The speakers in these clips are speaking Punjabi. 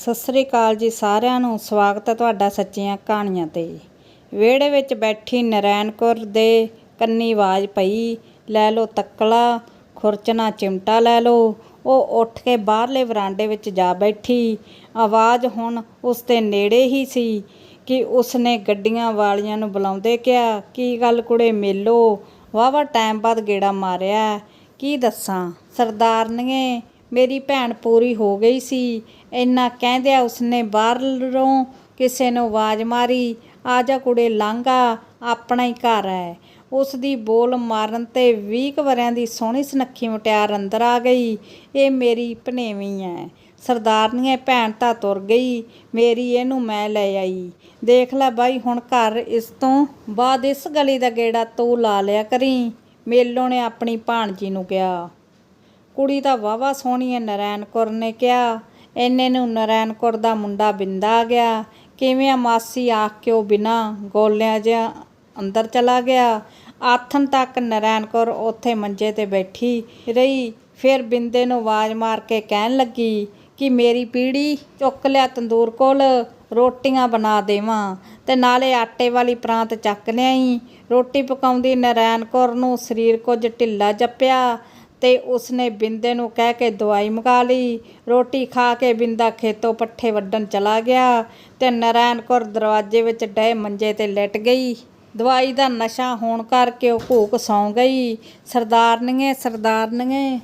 ਸਤਿ ਸ੍ਰੀ ਅਕਾਲ ਜੀ ਸਾਰਿਆਂ ਨੂੰ। ਸਵਾਗਤ ਹੈ ਤੁਹਾਡਾ ਸੱਚੀਆਂ ਕਹਾਣੀਆਂ ਤੇ। ਵਿਹੜੇ ਵਿੱਚ ਬੈਠੀ ਨਰੈਣ ਕੌਰ ਦੇ ਕੰਨੀ ਆਵਾਜ਼ ਪਈ, ਲੈ ਲਓ ਤੱਕਲਾ, ਖੁਰਚਣਾ ਚਿਮਟਾ ਲੈ ਲਓ। ਉਹ ਉੱਠ ਕੇ ਬਾਹਰਲੇ ਵਰਾਂਡੇ ਵਿੱਚ ਜਾ ਬੈਠੀ। ਆਵਾਜ਼ ਹੁਣ ਉਸ ਦੇ ਨੇੜੇ ਹੀ ਸੀ ਕਿ ਉਸਨੇ ਗੱਡੀਆਂ ਵਾਲੀਆਂ ਨੂੰ ਬੁਲਾਉਂਦੇ ਕਿਹਾ, ਕੀ ਗੱਲ ਕੁੜੇ ਮੇਲੋ? ਵਾਵਾ ਟਾਈਮ ਬਾਅਦ ਗੇੜਾ ਮਾਰਿਆ। ਕੀ ਦੱਸਾਂ? ਸਰਦਾਰਨੀਏ ਮੇਰੀ ਭੈਣ ਪੂਰੀ ਹੋ ਗਈ ਸੀ। ਇੰਨਾ ਕਹਿੰਦਿਆਂ ਉਸਨੇ ਬਾਹਰੋਂ ਕਿਸੇ ਨੂੰ ਆਵਾਜ਼ ਮਾਰੀ, ਆ ਜਾ ਕੁੜੇ ਲਾਂਗਾ ਆਪਣਾ ਹੀ ਘਰ ਹੈ। ਉਸ ਦੀ ਬੋਲ ਮਾਰਨ ਤੇ 20 ਕੁ ਵਰਿਆਂ ਦੀ ਸੋਹਣੀ ਸੁਨੱਖੀ ਮੁਟਿਆਰ ਅੰਦਰ ਆ ਗਈ। ਇਹ ਮੇਰੀ ਭਣੇਵੀਂ ਹੈ। ਸਰਦਾਰਨੀਏ ਭੈਣ ਤਾਂ ਤੁਰ ਗਈ। ਮੇਰੀ ਇਹਨੂੰ ਮੈਂ ਲੈ ਆਈ। ਦੇਖ ਲੈ ਬਾਈ, ਹੁਣ ਘਰ ਇਸ ਤੋਂ ਬਾਅਦ ਇਸ ਗਲੀ ਦਾ ਗੇੜਾ ਤੂੰ ਲਾ ਲਿਆ ਕਰੀ। ਮੇਲੋਂ ਨੇ ਆਪਣੀ ਭਾਣਜੀ ਨੂੰ ਕਿਹਾ। ਕੁੜੀ ਤਾਂ ਵਾਵਾ ਸੋਹਣੀ ਹੈ ਨਰੈਣ ਕੌਰ ਨੇ ਕਿਹਾ। ਇੰਨੇ ਨੂੰ ਨਰੈਣ ਕੌਰ ਦਾ ਮੁੰਡਾ ਬਿੰਦਾ ਆ ਗਿਆ। ਕਿਵੇਂ ਆ ਮਾਸੀ ਆਖ ਕੇ ਉਹ ਬਿਨਾ ਗੋਲਿਆਂ ਜਿਹਾ ਅੰਦਰ ਚਲਾ ਗਿਆ। ਆਥਣ ਤੱਕ ਨਰੈਣ ਕੌਰ ਉੱਥੇ ਮੰਜੇ ਤੇ ਬੈਠੀ ਰਹੀ। ਫਿਰ ਬਿੰਦੇ ਨੂੰ ਆਵਾਜ਼ ਮਾਰ ਕੇ ਕਹਿਣ ਲੱਗੀ ਕਿ ਮੇਰੀ ਪੀੜੀ ਚੁੱਕ ਲਿਆ ਤੰਦੂਰ ਕੋਲ, ਰੋਟੀਆਂ ਬਣਾ ਦੇਵਾਂ ਤੇ ਨਾਲੇ ਆਟੇ ਵਾਲੀ ਪ੍ਰਾਂਤ ਚੱਕ ਲਿਆਈ। ਰੋਟੀ ਪਕਾਉਂਦੀ ਨਰੈਣ ਕੌਰ ਨੂੰ ਸਰੀਰ ਕੁਝ ਢਿੱਲਾ ਜੱਪਿਆ। ਤੇ ਉਸਨੇ ਬਿੰਦੇ ਨੂੰ ਕਹਿ ਕੇ ਦਵਾਈ ਮੰਗਾ ਲਈ। ਰੋਟੀ ਖਾ ਕੇ ਬਿੰਦਾ ਖੇਤੋਂ ਪੱਠੇ ਵੱਢਣ ਚਲਾ ਗਿਆ ਤੇ ਨਰੈਣ ਕੌਰ ਦਰਵਾਜ਼ੇ ਵਿੱਚ ਡਏ ਮੰਜੇ ਤੇ ਲੇਟ ਗਈ। ਦਵਾਈ ਦਾ ਨਸ਼ਾ ਹੋਣ ਕਰਕੇ ਉਹ ਭੂਕ ਸੌਂ ਗਈ। ਸਰਦਾਰਨੀਏ ਸਰਦਾਰਨੀਏ,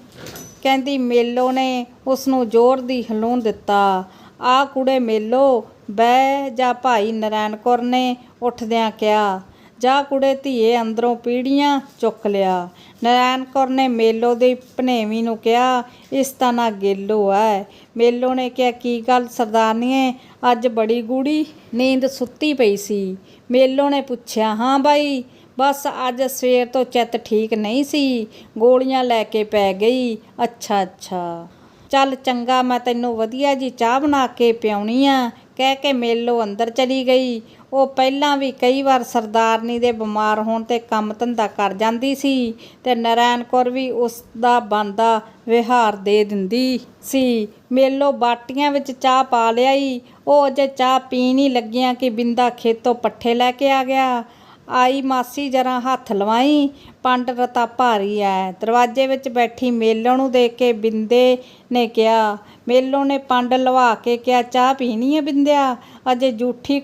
ਕਹਿੰਦੀ ਮੇਲੋ ਨੇ ਉਸ ਨੂੰ ਜ਼ੋਰ ਦੀ ਹਲੂਣ ਦਿੱਤਾ। ਆ ਕੁੜੇ ਮੇਲੋ, ਬਹਿ ਜਾ ਭਾਈ ਨਰੈਣ ਕੌਰ ਨੇ, ਉੱਠਦਿਆਂ ਕਿਹਾ ਜਾ ਕੁੜੇ ਧੀਏ ਅੰਦਰੋਂ ਪੀੜੀਆਂ ਚੁੱਕ ਲਿਆ। ਨਰੈਣ ਕੌਰ ਨੇ ਮੇਲੋ ਦੀ ਭਨੇਵੀ ਨੂੰ ਕਿਹਾ, ਇਸ ਤਾਂ ਨਾ ਗੇਲੋ ਐ। ਮੇਲੋ ਨੇ ਕਿਹਾ, ਕੀ ਗੱਲ ਸਰਦਾਰਨੀਏ, ਅੱਜ ਬੜੀ ਗੂੜੀ ਨੀਂਦ ਸੁੱਤੀ ਪਈ ਸੀ। ਮੇਲੋ ਨੇ ਪੁੱਛਿਆ, ਹਾਂ ਬਾਈ, ਬਸ ਅੱਜ ਸਵੇਰ ਤੋਂ ਚਿੱਤ ਠੀਕ ਨਹੀਂ ਸੀ, ਗੋਲੀਆਂ ਲੈ ਕੇ ਪੈ ਗਈ। ਅੱਛਾ ਅੱਛਾ। ਚੱਲ ਚੰਗਾ, ਮੈਂ ਤੈਨੂੰ ਵਧੀਆ ਜੀ ਚਾਹ ਬਣਾ ਕੇ ਪਿਆਉਣੀ ਆ। ਕਹਿ ਕੇ ਮੇਲੋ ਅੰਦਰ ਚਲੀ ਗਈ। ਉਹ ਪਹਿਲਾਂ ਵੀ ਕਈ ਵਾਰ ਸਰਦਾਰਨੀ ਦੇ ਬਿਮਾਰ ਹੋਣ ਤੇ ਕੰਮ ਧੰਦਾ ਕਰ ਜਾਂਦੀ ਸੀ ਤੇ ਨਰੈਣ ਕੌਰ ਵੀ ਉਸ ਦਾ ਬੰਦਾ ਵਿਹਾਰ ਦੇ ਦਿੰਦੀ ਸੀ। ਮੇਲੋ ਬਾਟੀਆਂ ਵਿੱਚ ਚਾਹ ਪਾ ਲਿਆਈ। ਉਹ ਅਜੇ ਚਾਹ ਪੀਣ ਹੀ ਲੱਗੀਆਂ ਕਿ ਬਿੰਦਾ ਖੇਤੋਂ ਪੱਠੇ ਲੈ ਕੇ ਆ ਗਿਆ। ਆਈ ਮਾਸੀ ਜਰਾ ਹੱਥ ਲਵਾਈ ਪੰਡ ਰਤਾ ਭਾਰੀ ਐ। ਦਰਵਾਜ਼ੇ ਵਿੱਚ ਬੈਠੀ ਮੇਲੋ ਨੂੰ ਦੇਖ ਕੇ ਬਿੰਦੇ ਨੇ ਕਿਹਾ ਮੇਲੋ ਨੇ ਪੰਡ ਲਵਾ ਕੇ ਕਿਹਾ, ਚਾਹ ਪੀਣੀ ਐ ਬਿੰਦਿਆ? ਅਜੇ ਜੂਠੀ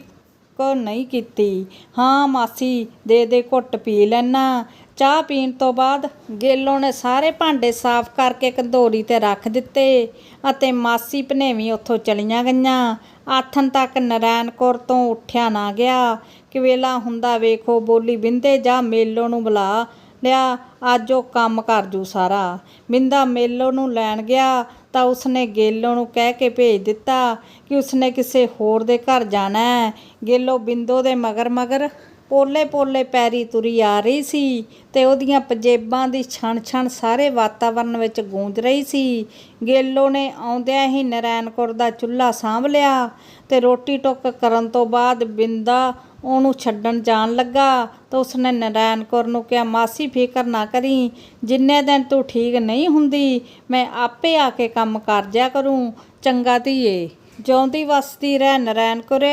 ਕੋ ਨਹੀਂ ਕੀਤੀ। ਹਾਂ ਮਾਸੀ, ਦੇ ਦੇ ਘੁੱਟ ਪੀ ਲੈਣਾ ਚਾਹ ਪੀਣ ਤੋਂ ਬਾਅਦ ਗੇਲੋ ਨੇ ਸਾਰੇ ਭਾਂਡੇ ਸਾਫ਼ ਕਰਕੇ ਕੰਧੋਰੀ ਤੇ ਰੱਖ ਦਿੱਤੇ ਅਤੇ ਮਾਸੀ ਭਨੇਵੀਂ ਉੱਥੋਂ ਚਲੀਆਂ ਗਈਆਂ। ਆਥਣ ਤੱਕ ਨਰੈਣ ਕੌਰ ਤੋਂ ਉੱਠਿਆ ਨਾ ਗਿਆ। ਕਿ ਵੇਲਾ ਹੁੰਦਾ ਵੇਖੋ, ਬੋਲੀ ਬਿੰਦੇ ਜਾ ਮੇਲੋ ਨੂੰ ਬੁਲਾ ਲਿਆ, ਅੱਜ ਉਹ ਕੰਮ ਕਰ ਜੂ ਸਾਰਾ। ਬਿੰਦਾ ਮੇਲੋ ਨੂੰ ਲੈਣ ਗਿਆ ਤਾਂ ਉਸਨੇ ਗੇਲੋ ਨੂੰ ਕਹਿ ਕੇ ਭੇਜ ਦਿੱਤਾ ਕਿ ਉਸਨੇ ਕਿਸੇ ਹੋਰ ਦੇ ਘਰ ਜਾਣਾ ਹੈ। ਗੇਲੋ ਬਿੰਦੋ ਦੇ ਮਗਰ ਮਗਰ ਪੋਲੇ ਪੋਲੇ ਪੈਰੀ ਤੁਰੀ ਆ ਰਹੀ ਸੀ ਤੇ ਉਹਦੀਆਂ ਪਜੇਬਾਂ ਦੀ ਛਣ ਛਣ ਸਾਰੇ ਵਾਤਾਵਰਣ ਵਿੱਚ ਗੂੰਜ ਰਹੀ ਸੀ। ਗੇਲੋ ਨੇ ਆਉਂਦਿਆਂ ਹੀ ਨਰੈਣ ਕੌਰ ਦਾ ਚੁੱਲ੍ਹਾ ਸਾਂਭ ਲਿਆ ਤੇ ਰੋਟੀ ਟੁੱਕ ਕਰਨ ਤੋਂ ਬਾਅਦ ਬਿੰਦਾ ਉਹਨੂੰ ਛੱਡਣ ਜਾਣ ਲੱਗਾ ਤਾਂ ਉਸਨੇ ਨਰੈਣ ਕੌਰ ਨੂੰ ਕਿਹਾ, ਮਾਸੀ, ਫਿਕਰ ਨਾ ਕਰੀ, ਜਿੰਨੇ ਦਿਨ ਤੂੰ ਠੀਕ ਨਹੀਂ ਹੁੰਦੀ, ਮੈਂ ਆਪੇ ਆ ਕੇ ਕੰਮ ਕਰ ਜਿਆ ਕਰੂੰ, ਚੰਗਾ ਧੀਏ। ਜਿਉਂਦੀ ਵਸਦੀ ਰਹਿ ਨਰੈਣ ਕੌਰ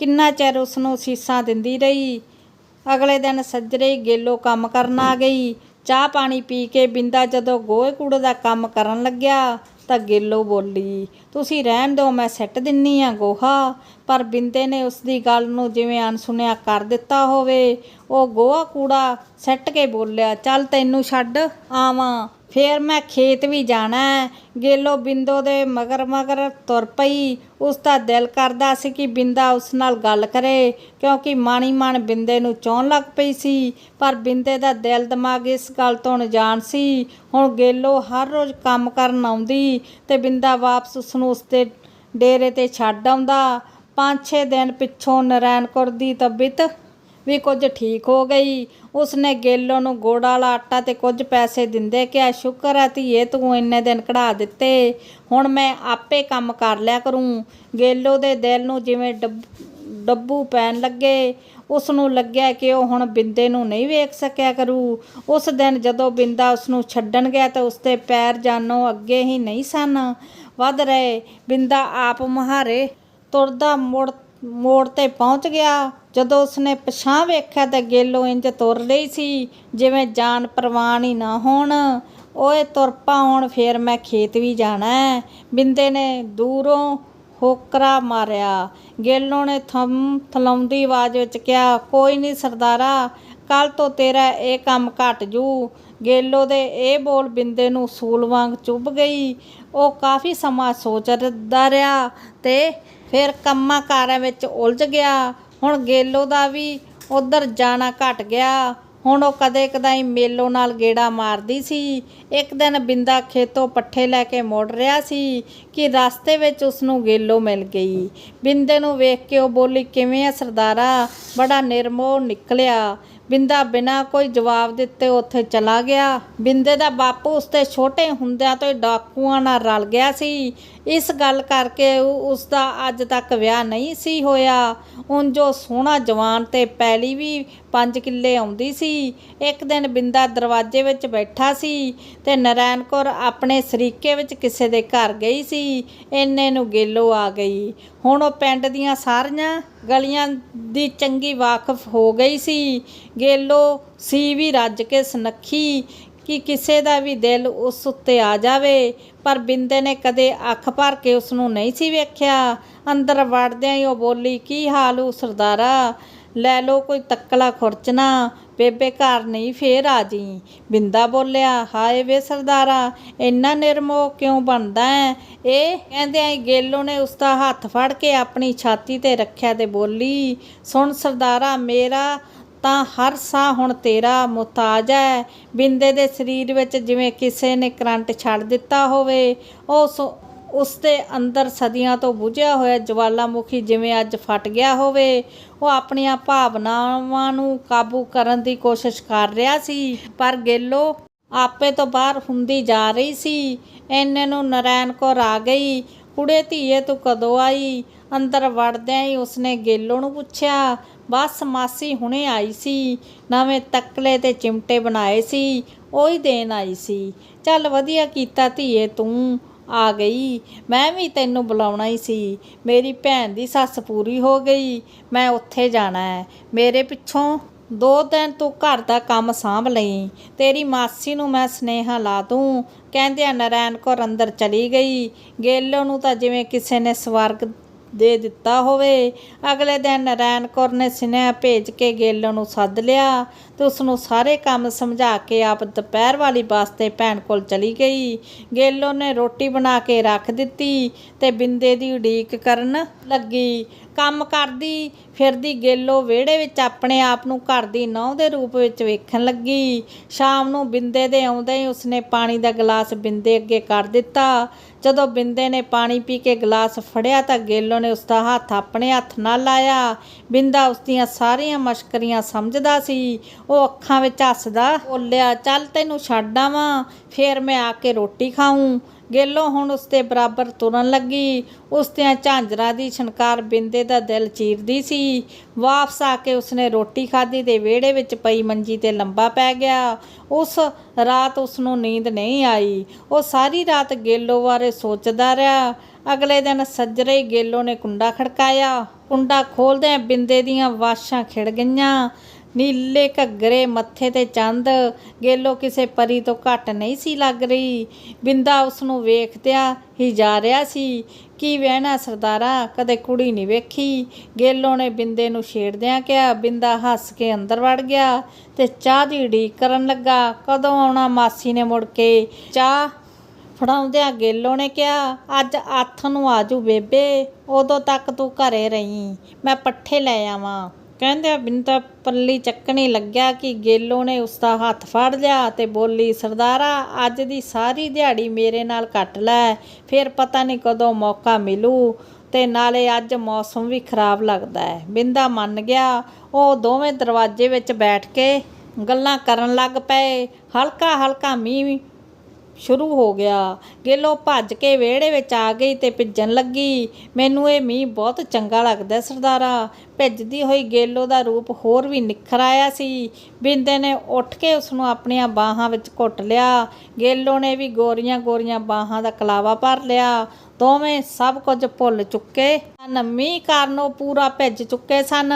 ਕਿੰਨਾ ਚਿਰ ਉਸ ਨੂੰ ਸੀਸਾਂ ਦਿੰਦੀ ਰਹੀ? ਅਗਲੇ ਦਿਨ ਸੱਜਰੇ ਗੇਲੋ ਕੰਮ ਕਰਨ ਆ ਗਈ। ਚਾਹ ਪਾਣੀ ਪੀ ਕੇ ਬਿੰਦਾ ਜਦੋਂ ਗੋਹੇ ਕੂੜੇ ਦਾ ਕੰਮ ਕਰਨ ਲੱਗਿਆ ਤਾਂ ਗੇਲੋ ਬੋਲੀ, ਤੁਸੀਂ ਰਹਿਣ ਦਿਓ, ਮੈਂ ਸਿੱਟ ਦਿੰਨੀ ਆ ਗੋਹਾ। ਪਰ ਬਿੰਦੇ ਨੇ ਉਸ ਦੀ ਗੱਲ ਨੂੰ ਜਿਵੇਂ ਅਣਸੁਣਿਆ ਕਰ ਦਿੱਤਾ ਹੋਵੇ, ਉਹ ਗੋਹਾ ਕੂੜਾ ਸਿੱਟ ਕੇ ਬੋਲਿਆ, ਚੱਲ ਤੈਨੂੰ ਛੱਡ, ਆਵਾਂ। ਫਿਰ ਮੈਂ ਖੇਤ ਵੀ ਜਾਣਾ ਗੇਲੋ ਬਿੰਦੋ ਦੇ ਮਗਰ ਮਗਰ ਤੁਰ ਪਈ। ਉਸ ਦਾ ਦਿਲ ਕਰਦਾ ਸੀ ਕਿ ਬਿੰਦਾ ਉਸ ਨਾਲ ਗੱਲ ਕਰੇ, ਕਿਉਂਕਿ ਮਾਣੀ ਮਨ ਬਿੰਦੇ ਨੂੰ ਚਾਹੁਣ ਲੱਗ ਪਈ ਸੀ। ਪਰ ਬਿੰਦੇ ਦਾ ਦਿਲ ਦਿਮਾਗ ਇਸ ਗੱਲ ਤੋਂ ਅਣਜਾਣ ਸੀ। ਹੁਣ ਗੇਲੋ ਹਰ ਰੋਜ਼ ਕੰਮ ਕਰਨ ਆਉਂਦੀ ਤੇ ਬਿੰਦਾ ਵਾਪਸ ਉਸ ਨੂੰ ਉਸ ਦੇ ਡੇਰੇ ਤੇ ਛੱਡ ਆਉਂਦਾ। ਪੰਜ ਛੇ ਦਿਨ ਪਿੱਛੋਂ ਨਰੈਣ ਕੌਰ ਦੀ ਤਬੀਅਤ ਵੀ ਕੁਝ ਠੀਕ ਹੋ ਗਈ। ਉਸਨੇ ਗੇਲੋ ਨੂੰ ਗੋੜ ਵਾਲਾ ਆਟਾ ਤੇ ਕੁਝ ਪੈਸੇ ਦਿੰਦੇ ਕਿਹਾ, ਸ਼ੁਕਰ ਹੈ ਧੀਏ, ਤੂੰ ਇੰਨੇ ਦਿਨ ਕਢਾ ਦਿੱਤੇ। ਹੁਣ ਮੈਂ ਆਪੇ ਕੰਮ ਕਰ ਲਿਆ ਕਰੂੰ। ਗੇਲੋ ਦੇ ਦਿਲ ਨੂੰ ਜਿਵੇਂ ਡੱਬ- ਡੱਬੂ ਪੈਣ ਲੱਗੇ। ਉਸ ਨੂੰ ਲੱਗਿਆ ਕਿ ਉਹ ਹੁਣ ਬਿੰਦੇ ਨੂੰ ਨਹੀਂ ਵੇਖ ਸਕਿਆ ਕਰੂ। ਉਸ ਦਿਨ ਜਦੋਂ ਬਿੰਦਾ ਉਸ ਨੂੰ ਛੱਡਣ ਗਿਆ ਤਾਂ ਉਸਦੇ ਪੈਰ ਜਾਨੋਂ ਅੱਗੇ ਹੀ ਨਹੀਂ ਸਨ। ਵੱਧ ਰਹੇ। ਬਿੰਦਾ ਆਪ ਮੁਹਾਰੇ ਤੁਰਦਾ ਮੁੜ, ਮੋੜ ਤੇ ਪਹੁੰਚ ਗਿਆ। ਜਦੋਂ ਉਸਨੇ ਪਛਾਂ ਵੇਖਿਆ ਤਾਂ ਗੇਲੋ ਇੰਜ ਤੁਰ ਰਹੀ ਸੀ, ਜਿਵੇਂ ਜਾਨ ਪ੍ਰਵਾਨ ਹੀ ਨਾ ਹੋਣ। ਓਏ ਤੁਰ ਪਾ ਹੁਣ ਫੇਰ ਮੈਂ ਖੇਤ ਵੀ ਜਾਣਾ ਹੈ ਬਿੰਦੇ ਨੇ ਦੂਰੋਂ ਹੋਕਰਾ ਮਾਰਿਆ। ਗੇਲੋ ਨੇ ਥਮ ਥਲਾਉਂਦੀ ਆਵਾਜ਼ ਵਿੱਚ ਕਿਹਾ, ਕੋਈ ਨਹੀਂ ਸਰਦਾਰਾ ਕੱਲ ਤੋਂ ਤੇਰਾ ਇਹ ਕੰਮ ਘਟ ਜੂ। ਗੇਲੋ ਦੇ ਇਹ ਬੋਲ ਬਿੰਦੇ ਨੂੰ ਸੂਲ ਵਾਂਗ ਚੁੱਭ ਗਈ। ਉਹ ਕਾਫੀ ਸਮਾਂ ਸੋਚਦਾ ਰਿਹਾ ਤੇ ਫਿਰ ਕੰਮਾਂ ਕਾਰਾਂ ਵਿੱਚ ਉਲਝ ਗਿਆ। ਹੁਣ ਗੇਲੋ ਦਾ ਵੀ ਉਧਰ ਜਾਣਾ ਘਟ ਗਿਆ। ਹੁਣ ਉਹ ਕਦੇ ਕਦਾਈ ਮੇਲੋ ਨਾਲ ਗੇੜਾ ਮਾਰਦੀ ਸੀ। ਇੱਕ ਦਿਨ ਬਿੰਦਾ ਖੇਤੋਂ ਪੱਠੇ ਲੈ ਕੇ ਮੁੜ ਰਿਹਾ ਸੀ ਕਿ ਰਸਤੇ ਵਿੱਚ ਉਸ ਨੂੰ ਗੇਲੋ ਮਿਲ ਗਈ। ਬਿੰਦੇ ਨੂੰ ਵੇਖ ਕੇ ਉਹ ਬੋਲੀ, ਕਿਵੇਂ ਆ ਸਰਦਾਰਾ? ਬੜਾ ਨਿਰਮੋਹ ਨਿਕਲਿਆ। ਬਿੰਦਾ ਬਿਨਾਂ ਕੋਈ ਜਵਾਬ ਦਿੱਤੇ ਉੱਥੇ ਚਲਾ ਗਿਆ। ਬਿੰਦੇ ਦਾ ਬਾਪੂ ਉਸਤੇ ਛੋਟੇ ਹੁੰਦਿਆਂ ਤੋਂ ਡਾਕੂਆਂ ਨਾਲ ਰਲ ਗਿਆ ਸੀ। ਇਸ ਗੱਲ ਕਰਕੇ ਉਹ- ਉਸ ਦਾ ਅੱਜ ਤੱਕ ਵਿਆਹ ਨਹੀਂ ਸੀ ਹੋਇਆ। ਉਂਝ ਜੋ ਸੋਹਣਾ ਜਵਾਨ ਤੇ ਪੈਲੀ ਵੀ ਪੰਜ ਕਿੱਲੇ ਆਉਂਦੀ ਸੀ। ਇੱਕ ਦਿਨ ਬਿੰਦਾ ਦਰਵਾਜ਼ੇ ਵਿੱਚ ਬੈਠਾ ਸੀ ਤੇ ਨਰੈਣ ਕੌਰ ਆਪਣੇ ਸਰੀਕੇ ਵਿੱਚ ਕਿਸੇ ਦੇ ਘਰ ਗਈ ਸੀ। ਇੰਨੇ ਨੂੰ ਗੇਲੋ ਆ ਗਈ। ਹੁਣ ਉਹ ਪਿੰਡ ਦੀਆਂ ਸਾਰੀਆਂ ਗਲੀਆਂ ਦੀ ਚੰਗੀ ਵਾਕਫ ਹੋ ਗਈ ਸੀ। ਗੇਲੋ ਸੀ ਵੀ ਰੱਜ ਕੇ ਸੁਨੱਖੀ ਕਿ ਕਿਸੇ ਦਾ ਵੀ ਦਿਲ ਉਸ ਉੱਤੇ ਆ ਜਾਵੇ, ਪਰ ਬਿੰਦੇ ਨੇ ਕਦੇ ਅੱਖ ਭਰ ਕੇ ਉਸ ਨੂੰ ਨਹੀਂ ਸੀ ਵੇਖਿਆ। ਅੰਦਰ ਵੜਦਿਆਂ ਹੀ ਉਹ ਬੋਲੀ, ਕੀ ਹਾਲ ਹੋ ਸਰਦਾਰਾ? ਲੈ ਲੋ ਕੋਈ ਤੱਕਲਾ ਖੁਰਚਣਾ। ਬੇਬੇ ਘਰ ਨਹੀਂ ਫੇਰ ਆ ਜੀ। ਬਿੰਦਾ ਬੋਲਿਆ, ਹਾਏ ਵੇ ਸਰਦਾਰਾ, ਇੰਨਾ ਨਿਰਮੋਹ ਕਿਉਂ ਬਣਦਾ ਹੈ ਇਹ? ਕਹਿੰਦੇ ਆਈ ਗੇਲੋ ਨੇ ਉਸ ਦਾ ਹੱਥ ਫੜ ਕੇ ਆਪਣੀ ਛਾਤੀ ਤੇ ਰੱਖਿਆ ਤੇ ਬੋਲੀ, ਸੁਣ ਸਰਦਾਰਾ, ਮੇਰਾ ਤਾਂ ਹਰ ਸਾਹ ਹੁਣ ਤੇਰਾ ਮੁਹਤਾਜ ਹੈ ਬਿੰਦੇ ਦੇ ਸਰੀਰ ਵਿੱਚ ਜਿਵੇਂ ਕਿਸੇ ਨੇ ਕਰੰਟ ਛੱਡ ਦਿੱਤਾ ਹੋਵੇ, ਉਹ ਉਸ ਦੇ ਅੰਦਰ ਸਦੀਆਂ ਤੋਂ ਬੁਝਿਆ ਹੋਇਆ ਜਵਾਲਾਮੁਖੀ ਜਿਵੇਂ ਅੱਜ ਫਟ ਗਿਆ ਹੋਵੇ, ਉਹ ਆਪਣੀਆਂ ਭਾਵਨਾਵਾਂ ਨੂੰ ਕਾਬੂ ਕਰਨ ਦੀ ਕੋਸ਼ਿਸ਼ ਕਰ ਰਿਹਾ ਸੀ, ਪਰ ਗੇਲੋ ਆਪੇ ਤੋਂ ਬਾਹਰ ਹੁੰਦੀ ਜਾ ਰਹੀ ਸੀ। ਐਨੇ ਨੂੰ ਨਰੈਣ ਕੌਰ ਆ ਗਈ। ਕੁੜੇ ਧੀਏ ਤੂੰ ਕਦੋਂ ਆਈ? ਅੰਦਰ ਵੜਦਿਆਂ ਹੀ ਉਸਨੇ ਗੇਲੋ ਨੂੰ ਪੁੱਛਿਆ ਬਸ ਮਾਸੀ ਹੁਣੇ ਆਈ ਸੀ, ਨਵੇਂ ਤਕਲੇ ਤੇ ਚਿਮਟੇ ਬਣਾਏ ਸੀ, ਉਹੀ ਦੇਣ ਆਈ ਸੀ। ਚੱਲ ਵਧੀਆ ਕੀਤਾ ਧੀਏ ਤੂੰ, ਆ ਗਈ। ਮੈਂ ਵੀ ਤੈਨੂੰ ਬੁਲਾਉਣਾ ਹੀ ਸੀ। ਮੇਰੀ ਭੈਣ ਦੀ ਸੱਸ ਪੂਰੀ ਹੋ ਗਈ, ਮੈਂ ਉੱਥੇ ਜਾਣਾ ਹੈ। ਮੇਰੇ ਪਿੱਛੋਂ ਦੋ ਦਿਨ ਤੂੰ ਘਰ ਦਾ ਕੰਮ ਸਾਂਭ ਲਈ। ਤੇਰੀ ਮਾਸੀ ਨੂੰ ਮੈਂ ਸਨੇਹਾ ਲਾ ਦੂੰ। ਕਹਿੰਦਿਆਂ ਨਰੈਣ ਕੌਰ ਅੰਦਰ ਚਲੀ ਗਈ। ਗੇਲੋ ਨੂੰ ਤਾਂ ਜਿਵੇਂ ਕਿਸੇ ਨੇ ਸਵਰਗ ਦੇ ਦਿੱਤਾ ਹੋਵੇ। ਅਗਲੇ ਦਿਨ ਨਰੈਣ ਕੌਰ ਨੇ ਸੁਨੇਹਾ ਭੇਜ ਕੇ ਗੇਲੋ ਨੂੰ ਸੱਦ ਲਿਆ। ਤੇ ਉਸ ਨੂੰ ਸਾਰੇ ਕੰਮ ਸਮਝਾ ਕੇ ਆਪ ਦੁਪਹਿਰ ਵਾਲੀ ਵਾਸਤੇ ਭੈਣ ਕੋਲ ਚਲੀ ਗਈ। ਗੇਲੋ ਨੇ ਰੋਟੀ ਬਣਾ ਕੇ ਰੱਖ ਦਿੱਤੀ ਤੇ ਬਿੰਦੇ ਦੀ ਉਡੀਕ ਕਰਨ ਲੱਗੀ। ਕੰਮ ਕਰਦੀ ਫਿਰਦੀ ਗੇਲੋ ਵਿਹੜੇ ਵਿੱਚ ਆਪਣੇ ਆਪ ਨੂੰ ਘਰ ਦੀ ਨੌਂ ਦੇ ਰੂਪ ਵਿੱਚ ਵੇਖਣ ਲੱਗੀ। ਸ਼ਾਮ ਨੂੰ ਬਿੰਦੇ ਦੇ ਆਉਂਦੇ ਹੀ ਉਸਨੇ ਪਾਣੀ ਦਾ ਗਲਾਸ ਬਿੰਦੇ ਅੱਗੇ ਕਰ ਦਿੱਤਾ। ਜਦੋਂ ਬਿੰਦੇ ਨੇ ਪਾਣੀ ਪੀ ਕੇ ਗਲਾਸ ਫੜਿਆ ਤਾਂ ਗੇਲੋ ਨੇ ਉਸ ਦਾ ਹੱਥ ਆਪਣੇ ਹੱਥ ਨਾਲ ਲਾਇਆ। ਬਿੰਦਾ ਉਸ ਦੀਆਂ ਸਾਰੀਆਂ ਮਸ਼ਕਰੀਆਂ ਸਮਝਦਾ ਸੀ। ਉਹ ਅੱਖਾਂ ਵਿੱਚ ਹੱਸਦਾ, ਬੋਲਿਆ, ਚੱਲ ਤੈਨੂੰ ਛੱਡ ਆਵਾਂ, ਫੇਰ ਮੈਂ ਆ ਕੇ ਰੋਟੀ ਖਾਊਂ। ਗੇਲੋ ਹੁਣ ਉਸਦੇ ਬਰਾਬਰ ਤੁਰਨ ਲੱਗੀ। ਉਸ ਦੀਆਂ ਝਾਂਜਰਾਂ ਦੀ ਛਣਕਾਰ ਬਿੰਦੇ ਦਾ ਦਿਲ ਚੀਰਦੀ ਸੀ। ਵਾਪਸ ਆ ਕੇ ਉਸਨੇ ਰੋਟੀ ਖਾਧੀ ਤੇ ਵਿਹੜੇ ਵਿੱਚ ਪਈ ਮੰਜੀ ਤੇ ਲੰਬਾ ਪੈ ਗਿਆ। ਉਸ ਰਾਤ ਉਸ ਨੂੰ ਨੀਂਦ ਨਹੀਂ ਆਈ। ਉਹ ਸਾਰੀ ਰਾਤ ਗੇਲੋ ਬਾਰੇ ਸੋਚਦਾ ਰਿਹਾ। ਅਗਲੇ ਦਿਨ ਸੱਜਰੇ ਹੀ ਗੇਲੋ ਨੇ ਕੁੰਡਾ ਖੜਕਾਇਆ। ਕੁੰਡਾ ਖੋਲਦਿਆਂ ਬਿੰਦੇ ਦੀਆਂ ਵਾਸ਼ਾਂ ਖਿੜ ਗਈਆਂ। ਨੀਲੇ ਘੱਗਰੇ ਮੱਥੇ ਤੇ ਚੰਦ। ਗੇਲੋ ਕਿਸੇ ਪਰੀ ਤੋਂ ਘੱਟ ਨਹੀਂ ਸੀ ਲੱਗ ਰਹੀ। ਬਿੰਦਾ ਉਸ ਨੂੰ ਵੇਖਦਿਆਂ ਹੀ ਜਾ ਰਿਹਾ ਸੀ, ਕੀ ਵਹਿਣਾ ਸਰਦਾਰਾ, ਕਦੇ ਕੁੜੀ ਨਹੀਂ ਵੇਖੀ? ਗੇਲੋ ਨੇ ਬਿੰਦੇ ਨੂੰ ਛੇੜਦਿਆਂ ਕਿਹਾ, ਬਿੰਦਾ ਹੱਸ ਕੇ ਅੰਦਰ ਵੜ ਗਿਆ ਤੇ ਚਾਹ ਦੀ ਉਡੀਕ ਕਰਨ ਲੱਗਾ। ਕਦੋਂ ਆਉਣਾ ਮਾਸੀ ਨੇ ਮੁੜ ਕੇ? ਚਾਹ ਫੜਾਉਂਦਿਆਂ ਗੇਲੋ ਨੇ ਕਿਹਾ, ਅੱਜ ਅੱਥ ਨੂੰ ਆਜੂ ਬੇਬੇ, ਉਦੋਂ ਤੱਕ ਤੂੰ ਘਰੇ ਰਹੀਂ, ਮੈਂ ਪੱਠੇ ਲੈ ਆਵਾਂ। ਕਹਿੰਦੇ ਬਿੰਦਾ ਪੱਲੀ ਚੱਕਣੀ ਲੱਗਿਆ ਕਿ ਗੇਲੋ ਨੇ ਉਸ ਦਾ ਹੱਥ ਫੜ ਲਿਆ ਤੇ ਬੋਲੀ, ਸਰਦਾਰਾ, ਅੱਜ ਦੀ ਸਾਰੀ ਦਿਹਾੜੀ ਮੇਰੇ ਨਾਲ ਕੱਟ ਲੈ, ਫਿਰ ਪਤਾ ਨਹੀਂ ਕਦੋਂ ਮੌਕਾ ਮਿਲੂ ਤੇ ਨਾਲੇ ਅੱਜ ਮੌਸਮ ਵੀ ਖਰਾਬ ਲੱਗਦਾ ਹੈ। ਬਿੰਦਾ ਮੰਨ ਗਿਆ, ਉਹ ਦੋਵੇਂ ਦਰਵਾਜ਼ੇ ਵਿੱਚ ਬੈਠ ਕੇ ਗੱਲਾਂ ਕਰਨ ਲੱਗ ਪਏ। ਹਲਕਾ ਹਲਕਾ ਮੀਂਹ ਸ਼ੁਰੂ ਹੋ ਗਿਆ। ਗੇਲੋ ਭੱਜ ਕੇ ਵਿਹੜੇ ਵਿੱਚ ਆ ਗਈ ਤੇ ਭਿੱਜਣ ਲੱਗੀ। ਮੈਨੂੰ ਇਹ ਮੀਂਹ ਬਹੁਤ ਚੰਗਾ ਲੱਗਦਾ ਸਰਦਾਰਾ। ਭਿੱਜਦੀ ਹੋਈ ਗੇਲੋ ਦਾ ਰੂਪ ਹੋਰ ਵੀ ਨਿਖਰ ਆਇਆ ਸੀ। ਬਿੰਦੇ ਨੇ ਉੱਠ ਕੇ ਉਸ ਨੂੰ ਆਪਣੀਆਂ ਬਾਹਾਂ ਵਿੱਚ ਘੁੱਟ ਲਿਆ। ਗੇਲੋ ਨੇ ਵੀ ਗੋਰੀਆਂ ਗੋਰੀਆਂ ਬਾਹਾਂ ਦਾ ਕਲਾਵਾ ਭਰ ਲਿਆ। ਦੋਵੇਂ ਸਭ ਕੁਝ ਭੁੱਲ ਚੁੱਕੇ ਹਨ ਮੀਂਹ ਕਾਰਨ ਉਹ ਪੂਰਾ ਭਿੱਜ ਚੁੱਕੇ ਸਨ।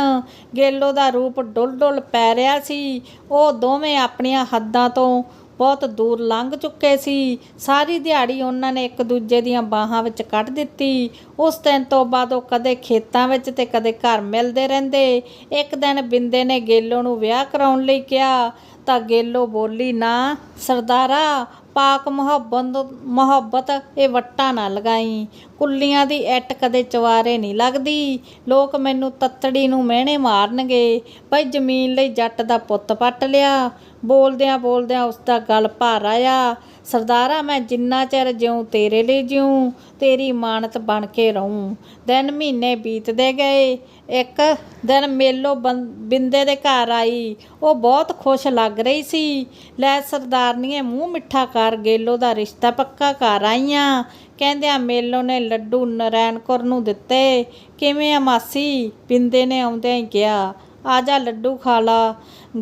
ਗੇਲੋ ਦਾ ਰੂਪ ਡੁੱਲ ਡੁੱਲ ਪੈ ਰਿਹਾ ਸੀ। ਉਹ ਦੋਵੇਂ ਆਪਣੀਆਂ ਹੱਦਾਂ ਤੋਂ ਬਹੁਤ ਦੂਰ ਲੰਘ ਚੁੱਕੇ ਸੀ। ਸਾਰੀ ਦਿਹਾੜੀ ਉਹਨਾਂ ਨੇ ਇੱਕ ਦੂਜੇ ਦੀਆਂ ਬਾਹਾਂ ਵਿੱਚ ਕੱਢ ਦਿੱਤੀ। ਉਸ ਦਿਨ ਤੋਂ ਬਾਅਦ ਉਹ ਕਦੇ ਖੇਤਾਂ ਵਿੱਚ ਤੇ ਕਦੇ ਘਰ ਮਿਲਦੇ ਰਹਿੰਦੇ। ਇੱਕ ਦਿਨ ਬਿੰਦੇ ਨੇ ਗੇਲੋ ਨੂੰ ਵਿਆਹ ਕਰਾਉਣ ਲਈ ਕਿਹਾ, ਤਾਂ ਗੇਲੋ ਬੋਲੀ ਨਾ, ਸਰਦਾਰਾ ਪਾਕ ਮੁਹੱਬਤ ਮੁਹੱਬਤ ਇਹ ਵੱਟਾਂ ਨਾ ਲਗਾਈ। ਕੁੱਲੀਆਂ ਦੀ ਇੱਟ ਕਦੇ ਚਵਾਰੇ ਨਹੀਂ ਲੱਗਦੀ। ਲੋਕ ਮੈਨੂੰ ਤੱਤੜੀ ਨੂੰ ਮਹਿਣੇ ਮਾਰਨਗੇ। ਭਈ ਜ਼ਮੀਨ ਲਈ ਜੱਟ ਦਾ ਪੁੱਤ ਪੱਟ ਲਿਆ। ਬੋਲਦਿਆਂ ਬੋਲਦਿਆਂ ਉਸ ਦਾ ਗਲ ਭਰ ਆਇਆ। ਸਰਦਾਰਾ, ਮੈਂ ਜਿੰਨਾ ਚਿਰ ਜਿਉਂ ਤੇਰੇ ਲਈ ਜਿਉਂ, ਤੇਰੀ ਮਾਨਤ ਬਣ ਕੇ ਰਹੂੰ। ਦਿਨ ਮਹੀਨੇ ਬੀਤਦੇ ਗਏ, ਇੱਕ ਦਿਨ ਮੇਲੋ ਬੰ- ਬਿੰਦੇ ਦੇ ਘਰ ਆਈ। ਉਹ ਬਹੁਤ ਖੁਸ਼ ਲੱਗ ਰਹੀ ਸੀ। ਲੈ ਸਰਦਾਰਨੀਏ, ਮੂੰਹ ਮਿੱਠਾ ਕਰ, ਗੇਲੋ ਦਾ ਰਿਸ਼ਤਾ ਪੱਕਾ ਕਰ ਆਈਆਂ। ਕਹਿੰਦਿਆਂ ਮੇਲੋ ਨੇ ਲੱਡੂ ਨਰੈਣ ਕੌਰ ਨੂੰ ਦਿੱਤੇ। ਕਿਵੇਂ ਆ ਮਾਸੀ? ਬਿੰਦੇ ਨੇ ਆਉਂਦਿਆਂ ਹੀ ਕਿਹਾ ਆ ਜਾ ਲੱਡੂ ਖਾ ਲਾ।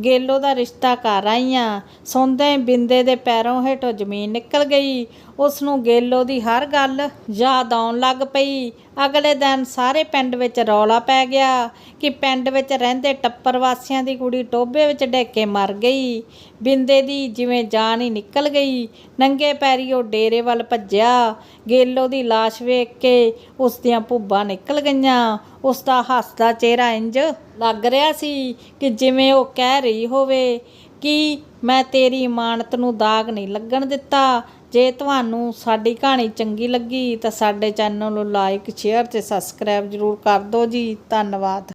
ਗੇਲੋ ਦਾ ਰਿਸ਼ਤਾ ਕਰ ਆਈਆਂ। ਸੌਂਦੇ ਬਿੰਦੇ ਦੇ ਪੈਰੋਂ ਹੇਠੋਂ ਜ਼ਮੀਨ ਨਿਕਲ ਗਈ। ਉਸ ਨੂੰ ਗੇਲੋ ਦੀ ਹਰ ਗੱਲ ਯਾਦ ਆਉਣ ਲੱਗ ਪਈ। ਅਗਲੇ ਦਿਨ ਸਾਰੇ ਪਿੰਡ ਵਿੱਚ ਰੌਲਾ ਪੈ ਗਿਆ ਕਿ ਪਿੰਡ ਵਿੱਚ ਰਹਿੰਦੇ ਟੱਪਰ ਵਾਸੀਆਂ ਦੀ ਕੁੜੀ ਟੋਬੇ ਵਿੱਚ ਡੇਕੇ ਮਰ ਗਈ। ਬਿੰਦੇ ਦੀ ਜਿਵੇਂ ਜਾਨ ਹੀ ਨਿਕਲ ਗਈ। ਨੰਗੇ ਪੈਰੀ ਉਹ ਡੇਰੇ ਵੱਲ ਭੱਜਿਆ। ਗੇਲੋ ਦੀ ਲਾਸ਼ ਵੇਖ ਕੇ ਉਸ ਦੀਆਂ ਭੁੱਬਾਂ ਨਿਕਲ ਗਈਆਂ। ਉਸ ਦਾ ਹੱਸਦਾ ਚਿਹਰਾ ਇੰਜ ਲੱਗ ਰਿਹਾ ਸੀ ਕਿ ਜਿਵੇਂ ਉਹ ਕਹਿ ਰਹੀ ਹੋਵੇ ਕਿ ਮੈਂ ਤੇਰੀ ਇਮਾਨਤ ਨੂੰ ਦਾਗ ਨਹੀਂ ਲੱਗਣ ਦਿੱਤਾ। ਜੇ ਤੁਹਾਨੂੰ ਸਾਡੀ ਕਹਾਣੀ ਚੰਗੀ ਲੱਗੀ ਤਾਂ ਸਾਡੇ ਚੈਨਲ ਨੂੰ ਲਾਈਕ, ਸ਼ੇਅਰ ਤੇ ਸਬਸਕ੍ਰਾਈਬ ਜ਼ਰੂਰ ਕਰ ਦਿਓ ਜੀ। ਧੰਨਵਾਦ।